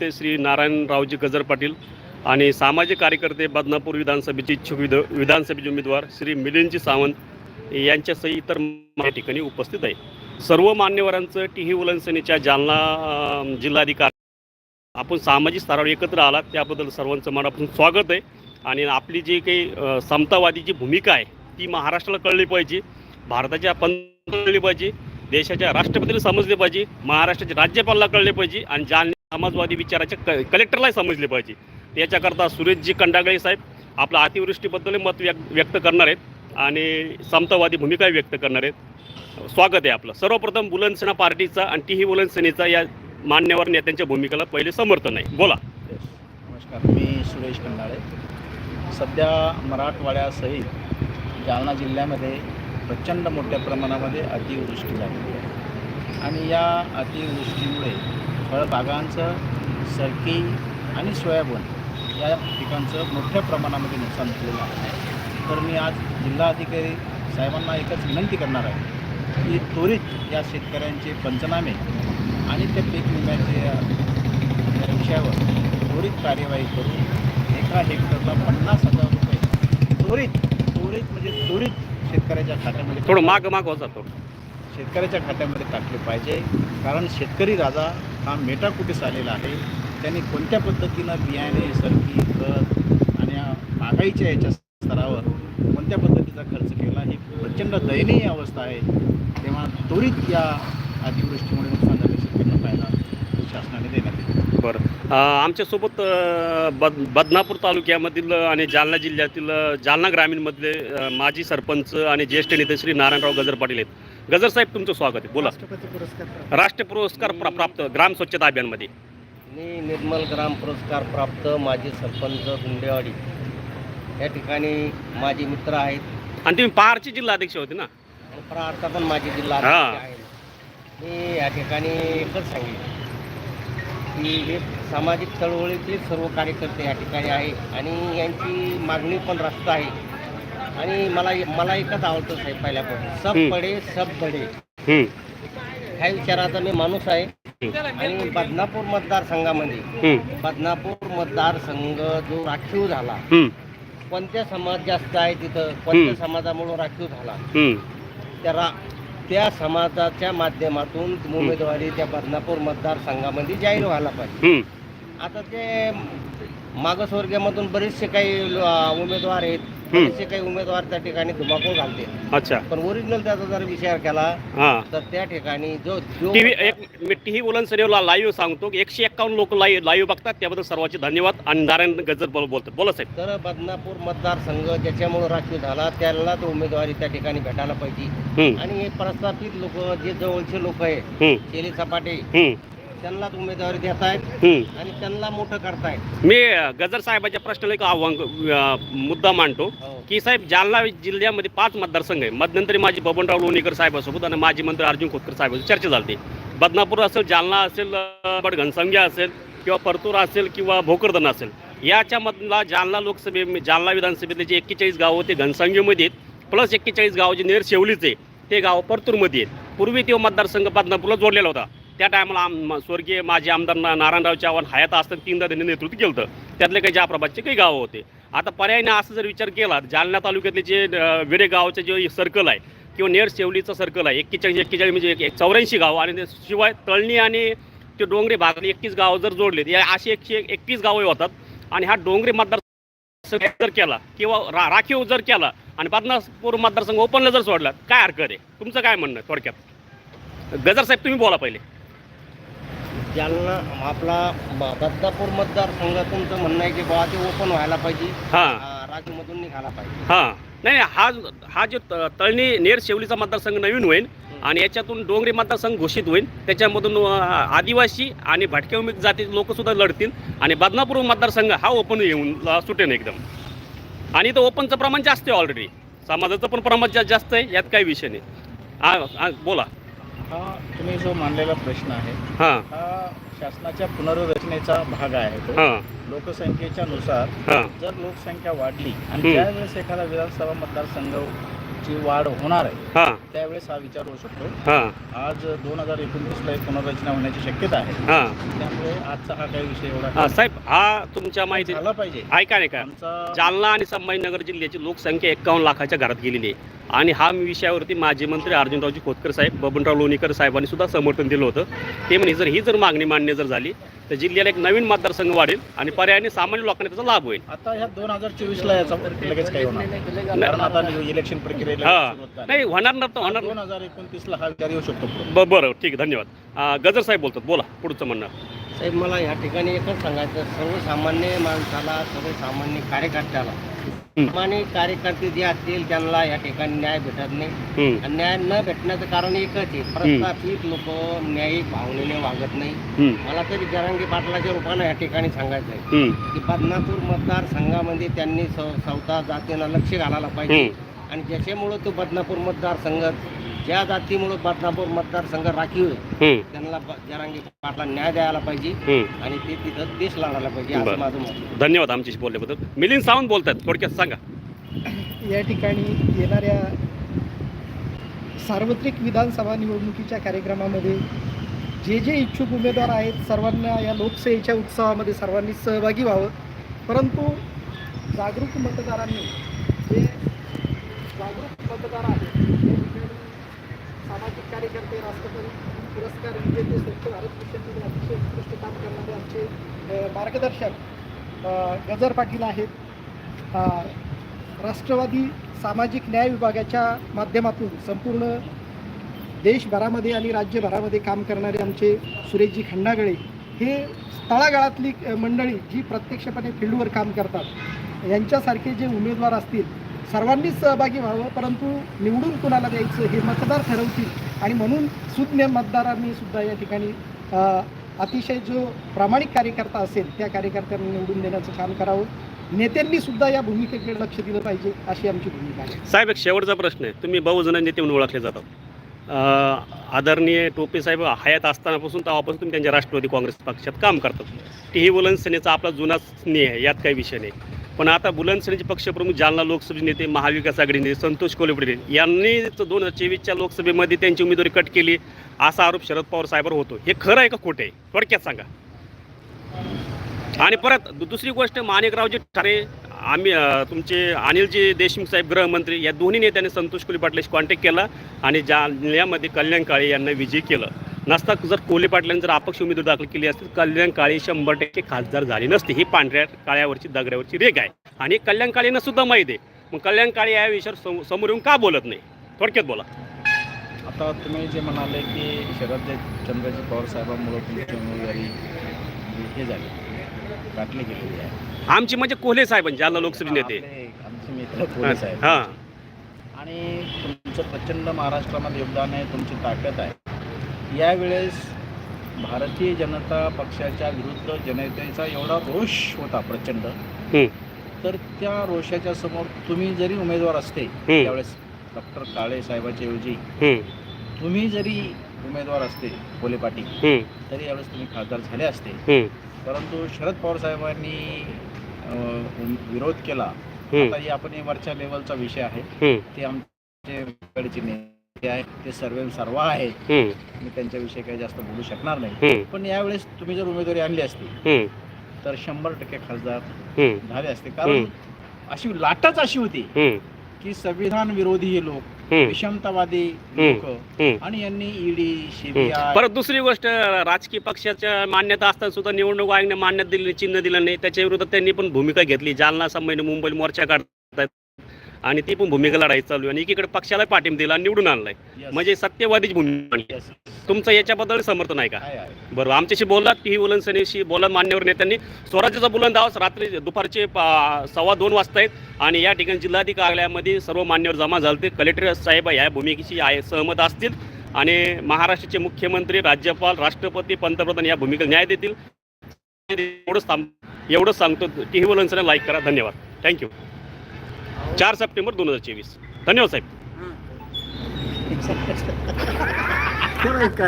ते श्री नारायणरावजी गजर पाटील आणि सामाजिक कार्यकर्ते बदनापूर विधानसभेचे इच्छुक विध विधानसभेचे उमेदवार श्री मिलिंदजी सावंत यांच्यासह इतर या ठिकाणी उपस्थित आहे सर्व मान्यवरांचं टीही उलनसनीच्या जालना जिल्हाधिकारी आपण सामाजिक स्तरावर एकत्र आलात त्याबद्दल सर्वांचं मनापासून स्वागत आहे. आणि आपली जी काही समतावादी जी भूमिका आहे ती महाराष्ट्राला कळली पाहिजे भारताच्या पंत कळली पाहिजे देशाच्या राष्ट्रपतीला समजले पाहिजे महाराष्ट्राच्या राज्यपालला कळले पाहिजे आणि जालने समाजवादी विचाराच्या क कलेक्टरलाही समजले पाहिजे. त्याच्याकरता सुरेशजी कंडागळे साहेब आपलं अतिवृष्टीबद्दल मत व्यक्त व्यक्त करणार आहेत आणि समतावादी भूमिकाही व्यक्त करणार आहेत. स्वागत आहे आपलं. सर्वप्रथम बुलंदसेना पार्टीचा आणि टीही बुलंदसेनेचा या मान्यवर नेत्यांच्या भूमिकेला पहिले समर्थन आहे. बोला. नमस्कार मी सुरेश कंडाळे. सध्या मराठवाड्यासहित जालना जिल्ह्यामध्ये प्रचंड मोठ्या प्रमाणामध्ये अतिवृष्टी झालेली आहे. आणि या अतिवृष्टीमुळे फळबागांचं सरकी आणि सोयाबीन या पिकांचं मोठ्या प्रमाणामध्ये नुकसान झालेलं आहे. तर मी आज जिल्हाधिकारी साहेबांना एकच विनंती करणार आहे की त्वरित या शेतकऱ्यांचे पंचनामे आणि त्या पीक विम्याचे या विषयावर त्वरित कार्यवाही करून एका हेक्टरला पन्नास हजार रुपये त्वरित त्वरित म्हणजे त्वरित शेतकऱ्याच्या खात्यामध्ये थोडं माग माग हो जातो शेतकऱ्याच्या खात्यामध्ये टाकले पाहिजे. कारण शेतकरी राजा हा मेटाकुटीस आलेला आहे? त्यांनी कोणत्या पद्धतीनं बियाणे सरकी खत आणि महागाईच्या याच्या स्तरावर कोणत्या पद्धतीचा खर्च केला? ही प्रचंड दयनीय अवस्था आहे. तेव्हा त्वरित या अतिवृष्टीमुळे नुकसान झालेल्या शेतकऱ्यांना पाहायला शासनाने देण्यात येईल. बरं. आमच्यासोबत बद बदनापूर तालुक्यामधील आणि जालना जिल्ह्यातील जालना ग्रामीणमधले माजी सरपंच आणि ज्येष्ठ नेते श्री नारायणराव गजर पाटील आहेत. गजर साहेब तुमचं स्वागत आहे. बोला. राष्ट्रपती पुरस्कार राष्ट्र पुरस्कार प्रा- प्राप्त ग्राम स्वच्छता अभियानमध्ये. मी निर्मल ग्राम पुरस्कार प्राप्त माजी सरपंच गुंडेवाडी. या ठिकाणी माझे मित्र आहेत. आणि तुम्ही पहारचे जिल्हाध्यक्ष होते ना? आणि प्रार्थ पण माझे जिल्हा हा. अध्यक्ष आहेत. मी या ठिकाणी एकच सांगितलं की हे सामाजिक चळवळीतले सर्व कार्यकर्ते या ठिकाणी आहे आणि यांची मागणी पण रास्त आहे. आणि मला मला एकच आवडतं साहेब पहिल्यापासून. सब. पडे सब बडे हम्म, ह्या विचाराचा मी माणूस आहे. आणि बदनापूर मतदारसंघामध्ये हम्म, बदनापूर मतदारसंघ जो राखीव झाला हम्म, कोणत्या समाज जास्त आहे तिथं? कोणत्या हम्म. समाजामुळे राखीव झाला? हम्म. त्या रा त्या समाजाच्या माध्यमातून उमेदवारी त्या बदनापूर मतदारसंघामध्ये जाहीर व्हायला पाहिजे. हम्म. आता ते मागासवर्गीयामधून बरेचसे काही अं, उमेदवार आहेत. बरेचसे काही उमेदवार त्या ठिकाणी धुमाकूळ घालते. अच्छा. पण ओरिजिनल त्याचा जर विचार केला हां. तर त्या ठिकाणी जो जो टी व्ही एक मी टी व्ही बोलन सरीला लाईव्ह सांगतो की एकशे एक्कावन्न लोक लाईव्ह लाईव्ह बघतात. त्याबद्दल सर्वांचे धन्यवाद. आणि नारायण गजर बोल बोलतात. बोला साहेब. तर बदनापूर मतदारसंघ ज्याच्यामुळे राखीव झाला त्याला तो उमेदवारी त्या ठिकाणी भेटायला पाहिजे. हम्म, आणि हे प्रस्थापित लोक जे जवळचे लोक आहे हम्म, शेली सपाटे हम्म, त्यांनाच उमेदवारी देत आहेत हम्म. आणि त्यांना मोठं करतायत. मी अ, गजर साहेबाच्या प्रश्नाला एक आव्हान अ, मुद्दा मांडतो. हो. की साहेब जालना जिल्ह्यामध्ये पाच मतदारसंघ आहे. मध्यंतरी माझी बबनराव लोणीकर साहेबासोबत आणि माजी मंत्री अर्जुन खोतकर साहेबांची चर्चा झाली. बदनापूर असेल जालना असेल अ, बड घनसंख्या असेल किंवा परतूर असेल किंवा भोकरदन असेल. याच्यामधला जालना लोकसभे जालना विधानसभेतले जे एक्केचाळीस गाव होते घनसंख्येमध्ये आहेत प्लस एक्केचाळीस गाव जे नेर शेवलीचे ते गाव परतूरमध्ये आहेत. पूर्वी तो मतदारसंघ बदनापूरला जोडलेला होता. त्या टायमाला आम स्वर्गीय माजी आमदार ना- नारायणराव चव्हाण हयात असताना तीनदा त्यांनी नेतृत्व केलं होतं त्यातले काही जाप्रभातचे काही गावं होते. आता पर्यायने असं जर विचार केला जालना तालुक्यातले जे अं, विरे जे सर्कल आहे किंवा नेर शेवलीचं सर्कल आहे एक्केचाळीस एक्केचाळीस म्हणजे एक- चौऱ्याऐंशी गाव आणि शिवाय तळणी आणि ते डोंगरे भागातले एकतीस गावं जर जोडलेत या अशी एकशे एकतीस गावं होतात. आणि हा डोंगरे मतदार जर केला किंवा रा राखीव जर केला आणि बदनापूर मतदारसंघ ओपनला जर सोडला काय हरकत आहे? तुमचं काय म्हणणं थोडक्यात? गजर साहेब तुम्ही बोला पहिले. जालना आपला ब- बदनापूर मतदारसंघातून तर म्हणणं आहे की बाबा ते ओपन व्हायला पाहिजे. हां. आ, राजूमधून निघाला पाहिजे. हां. नाही नाही, हा हा जो त- तळणी नेर शेवलीचा मतदारसंघ नवीन होईल आणि याच्यातून डोंगरी मतदारसंघ घोषित होईल त्याच्यामधून अं, आदिवासी आणि भटक्या उमेद जातीचे लोकसुद्धा लढतील आणि बदनापूर मतदारसंघ हा ओपन येऊन अं, सुटेन एकदम. आणि इथं ओपनचं प्रमाण जास्त आहे ऑलरेडी समाजाचं पण प्रमाण जा- जास्त आहे यात काही विषय नाही. हा हा, बोला. हा तुम्ही जो मांडलेला प्रश्न आहे हां. हा शासनाच्या पुनर्रचनेचा भाग आहे तो. हां. लोकसंख्येच्या नुसार हां. जर लोकसंख्या वाढली आणि. ज्यावेळेस एखादा विधानसभा मतदारसंघ ची वाढ होणार आहे हां. त्यावेळेस हा विचार होऊ शकतो. हां. आज दोन हजार एकोणतीसला एक पुनर्रचना होण्याची शक्यता आहे. हां. त्यामुळे आजचा हा काही विषय एवढा हां, साहेब हा तुमच्या माहिती झाला पाहिजे. ऐका नाही का आमचा जालना आणि संभाजीनगर जिल्ह्याची लोकसंख्या एक्कावन्न लाखाच्या घरात गेलेली आहे. आणि हा विषयावरती माजी मंत्री अर्जुनरावजी खोतकर साहेब बबनराव लोणीकर साहेबांनी सुद्धा समर्थन दिलं होतं. ते म्हणे जर ही जर मागणी मान्य जर झाली तर जिल्ह्याला एक नवीन मतदारसंघ वाढेल आणि पर्यायाने सामान्य लोकांना त्याचा लाभ होईल. आता ह्या दोन हजार चोवीसला याचा लगेच काही होणार नाही. कारण आता इलेक्शन हा. झाली. नाही होणार ना तर होणार. दोन हजार एकोणतीसला हा विचार येऊ शकतो बरं ठीक आहे धन्यवाद. गजर साहेब बोलतात बोला पुढचं म्हणणं. साहेब मला या ठिकाणी एकच सांगायचं सर्वसामान्य माणसाला सर्वसामान्य कार्यकर्त्याला सामान्य कार्यकर्ते जे असतील त्यांना या ठिकाणी न्याय भेटत नाही. आणि न्याय न भेटण्याचं कारण एकच आहे. प्रस्थापित लोक न्यायिक भावनेने वागत नाही. मला तरी जरांगी पाटलाच्या रूपानं या ठिकाणी सांगायचं आहे की बदनापूर मतदारसंघामध्ये त्यांनी सौ चौथा जातीनं लक्ष घालायला पाहिजे. आणि ज्याच्यामुळं तो बदनापूर मतदारसंघ ज्या जातीमुळं बदनापूर मतदारसंघ राखीव आहे हम्म, त्यांना ब- जरांगी पाटला न्याय द्यायला पाहिजे. आणि ते तिथं देश लढायला पाहिजे बरं. असं माझं मत आहे. धन्यवाद आमच्याशी बोलल्याबद्दल मिलिंद सावंत बोलतात थोडक्यात सांगा या ठिकाणी येणाऱ्या सार्वत्रिक विधानसभा निवडणुकीच्या कार्यक्रमामध्ये जे जे इच्छुक उमेदवार आहेत सर्वांना या लोकशाहीच्या उत्सवामध्ये सर्वांनी सहभागी व्हावं परंतु जागरूक मतदारांनी जे जागरूक मतदार आहेत ते ते राष्ट्रपती पुरस्कार विजेते स्वच्छ भारत मिशनमध्ये अतिशय उत्कृष्ट काम करणारे आमचे मार्गदर्शक गजर पाटील आहेत. राष्ट्रवादी सामाजिक न्याय विभागाच्या माध्यमातून संपूर्ण देशभरामध्ये आणि राज्यभरामध्ये काम करणारे आमचे सुरेशजी खंडागळे हे तळागाळातली मंडळी जी प्रत्यक्षपणे फील्डवर काम करतात. यांच्यासारखे जे उमेदवार असतील सर्वांनीच सहभागी व्हावं परंतु निवडून कुणाला द्यायचं हे मतदार ठरवतील. आणि म्हणून सुज्ञ मतदारांनी सुद्धा या ठिकाणी अतिशय जो प्रामाणिक कार्यकर्ता असेल त्या कार्यकर्त्यांना निवडून देण्याचं काम करावं. नेत्यांनी सुद्धा या भूमिकेकडे लक्ष दिलं पाहिजे अशी आमची भूमिका आहे. साहेब एक शेवटचा प्रश्न आहे. तुम्ही बहुजन नेते म्हणून ओळखले जातात. आदरणीय टोपे साहेब हयात असतानापासून तेव्हापासून तुम्ही त्यांच्या राष्ट्रवादी काँग्रेस पक्षात काम करतात. टी ही वलन सेनेचा आपला जुना स्नेह आहे यात काही विषय नाही. पण आता बुलंद सेनेचे पक्षप्रमुख जालना लोकसभेचे नेते महाविकास आघाडी नेते संतोष कोल्हेपुरे यांनी दोन हजार चोवीसच्या लोकसभेमध्ये त्यांची उमेदवारी कट केली असा आरोप शरद पवार साहेबांवर होतो हे खरं आहे का खोटं आहे? थोडक्यात सांगा. आणि परत दुसरी गोष्ट माणिकरावजी ठाणे आम्ही तुमचे अनिलजी देशमुख साहेब गृहमंत्री या दोन्ही नेत्यांनी संतोष कोली पाटलाशी कॉन्टॅक्ट केला आणि जालन्यामध्ये कल्याण काळे यांना विजयी केलं. नसता जर कोल्हे पाटलांनी जर अपक्ष उमेदवार दाखल केली असती तर कल्याण काळे शंभर टक्के खासदार झाले नसते. ही पांढऱ्या काळ्यावरची दगड्यावरची रेग आहे. आणि कल्याण काळेंना सुद्धा माहिती आहे. मग कल्याण काळे या विषयावर सम- समोर येऊन का बोलत नाही? थोडक्यात बोला. आता तुम्ही जे म्हणाले की शरद चंद्रजी पवार साहेबांमुळे तुमची उमेदवारी हे झाली. काटली गेलेली आहे. आमची म्हणजे कोल्हे साहेब जालना लोकसभा नेते. आमचे मित्र आहेत हां. आणि तुमचं प्रचंड महाराष्ट्रामध्ये योगदान आहे तुमची ताकद आहे. यावेळेस भारतीय जनता पक्षाच्या विरुद्ध जनतेचा एवढा रोष होता प्रचंड. हं. तर त्या रोषाच्या समोर तुम्ही जरी उमेदवार असते. त्यावेळेस डॉक्टर काळे साहेबाच्या ऐवजी तुम्ही जरी उमेदवार असते कोले पाटील तरी यावेळेस तुम्ही खासदार झाले असते. परंतु शरद पवार साहेबांनी विरोध केला. आता आपण वरच्या लेवलचा विषय आहे. ते आमचे आहेत ते सर्व सर्व आहेत. हं, मी त्यांच्याविषयी काही जास्त बोलू शकणार नाही. पण यावेळेस तुम्ही जर उमेदवारी आणली असती तर शंभर टक्के खासदार झाले असते. कारण अशी लाटच अशी होती की संविधान विरोधी हे लोक विषमतावादी. लोक. आणि यांनी ईडी. सीबीआय परत दुसरी गोष्ट राजकीय पक्षाच्या मान्यता असताना सुद्धा निवडणूक आयोगाने मान्यता दिली चिन्ह दिलं नाही. त्याच्या विरोधात त्यांनी पण भूमिका घेतली. जालना संबंधी मुंबई मोर्चा काढतायत. आणि ती पण भूमिका लढाई चालू आहे. आणि एकीकडे पक्षाला पाठिंबा दिला आणि निवडून आणलाय. म्हणजे सत्यवादीची भूमिका आणली. Yes. तुमचं याच्याबद्दल समर्थन आहे का. बरोबर आमच्याशी बोललात टी व्ही बोलत मान्यवर नेत्यांनी. स्वराज्याचा बुलंद आवाज रात्री दुपारचे सव्वा दोन वाजता आहेत. आणि या ठिकाणी जिल्हाधिकारी कार्यालयामध्ये सर्व मान्यवर जमा झाले कलेक्टर साहेब या भूमिकेशी आहे सहमत असतील. आणि महाराष्ट्राचे मुख्यमंत्री राज्यपाल राष्ट्रपती पंतप्रधान या भूमिकेला न्याय देतील. एवढंच थांब एवढंच सांगतो टी व्ही बुलंदसेने लाईक करा. धन्यवाद. थँक्यू चार सप्टेंबर दोन हजार चोवीस. धन्यवाद साहेब.